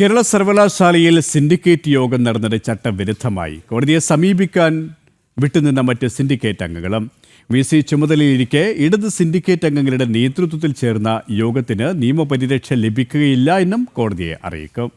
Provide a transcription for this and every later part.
കേരള സർവകലാശാലയിൽ സിൻഡിക്കേറ്റ് യോഗം നടന്നത് ചട്ടവിരുദ്ധമായി. കോടതിയെ സമീപിക്കാൻ വിട്ടുനിന്ന മറ്റ് സിൻഡിക്കേറ്റ് അംഗങ്ങളും. വി സി ചുമതലയിരിക്കെ ഇടത് സിൻഡിക്കേറ്റ് അംഗങ്ങളുടെ നേതൃത്വത്തിൽ ചേർന്ന യോഗത്തിന് നിയമപരിരക്ഷ ലഭിക്കുകയില്ല എന്നും കോടതിയെ അറിയിക്കും.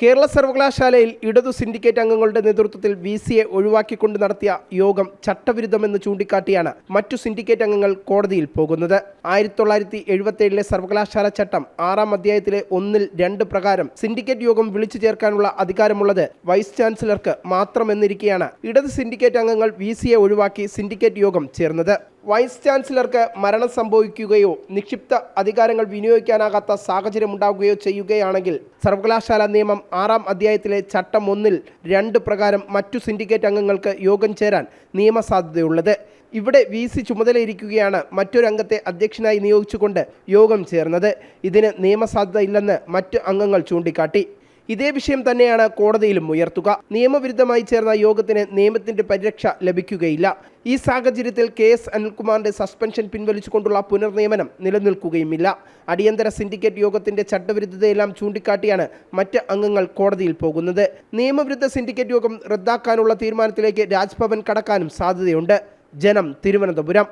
കേരള സർവകലാശാലയിൽ ഇടതു സിൻഡിക്കേറ്റ് അംഗങ്ങളുടെ നേതൃത്വത്തിൽ വി സിയെ ഒഴിവാക്കിക്കൊണ്ട് നടത്തിയ യോഗം ചട്ടവിരുദ്ധമെന്ന് ചൂണ്ടിക്കാട്ടിയാണ് മറ്റു സിൻഡിക്കേറ്റ് അംഗങ്ങൾ കോടതിയിൽ പോകുന്നത്. ആയിരത്തി തൊള്ളായിരത്തി എഴുപത്തിയേഴിലെ സർവകലാശാല ചട്ടം ആറാം അധ്യായത്തിലെ ഒന്നിൽ രണ്ട് പ്രകാരം സിൻഡിക്കേറ്റ് യോഗം വിളിച്ചു ചേർക്കാനുള്ള അധികാരമുള്ളത് വൈസ് ചാൻസലർക്ക് മാത്രമെന്നിരിക്കെയാണ് ഇടത് സിൻഡിക്കേറ്റ് അംഗങ്ങൾ വി സിയെ ഒഴിവാക്കി സിൻഡിക്കേറ്റ് യോഗം ചേർന്നത്. വൈസ് ചാൻസലർക്ക് മരണം സംഭവിക്കുകയോ നിക്ഷിപ്ത അധികാരങ്ങൾ വിനിയോഗിക്കാനാകാത്ത സാഹചര്യമുണ്ടാകുകയോ ചെയ്യുകയാണെങ്കിൽ സർവകലാശാല നിയമം ആറാം അധ്യായത്തിലെ ചട്ടം ഒന്നിൽ രണ്ട് പ്രകാരം മറ്റു സിൻഡിക്കേറ്റ് അംഗങ്ങൾക്ക് യോഗം ചേരാൻ നിയമസാധ്യതയുള്ളത്. ഇവിടെ വി സി ചുമതലയിരിക്കുകയാണ് മറ്റൊരു അംഗത്തെ അധ്യക്ഷനായി നിയോഗിച്ചുകൊണ്ട് യോഗം ചേർന്നത്. ഇതിന് നിയമസാധ്യതയില്ലെന്ന് മറ്റ് അംഗങ്ങൾ ചൂണ്ടിക്കാട്ടി. ഇതേ വിഷയം തന്നെയാണ് കോടതിയിലും ഉയർത്തുക. നിയമവിരുദ്ധമായി ചേർന്ന യോഗത്തിന് നിയമത്തിന്റെ പരിരക്ഷ ലഭിക്കുകയില്ല. ഈ സാഹചര്യത്തിൽ കെ എസ് അനിൽകുമാറിന്റെ സസ്പെൻഷൻ പിൻവലിച്ചുകൊണ്ടുള്ള പുനർനിയമനം നിലനിൽക്കുകയുമില്ല. അടിയന്തര സിൻഡിക്കേറ്റ് യോഗത്തിന്റെ ചട്ടവിരുദ്ധതയെല്ലാം ചൂണ്ടിക്കാട്ടിയാണ് മറ്റ് അംഗങ്ങൾ കോടതിയിൽ പോകുന്നത്. നിയമവിരുദ്ധ സിൻഡിക്കേറ്റ് യോഗം റദ്ദാക്കാനുള്ള തീരുമാനത്തിലേക്ക് രാജ്ഭവൻ കടക്കാനും സാധ്യതയുണ്ട്. ജനം തിരുവനന്തപുരം.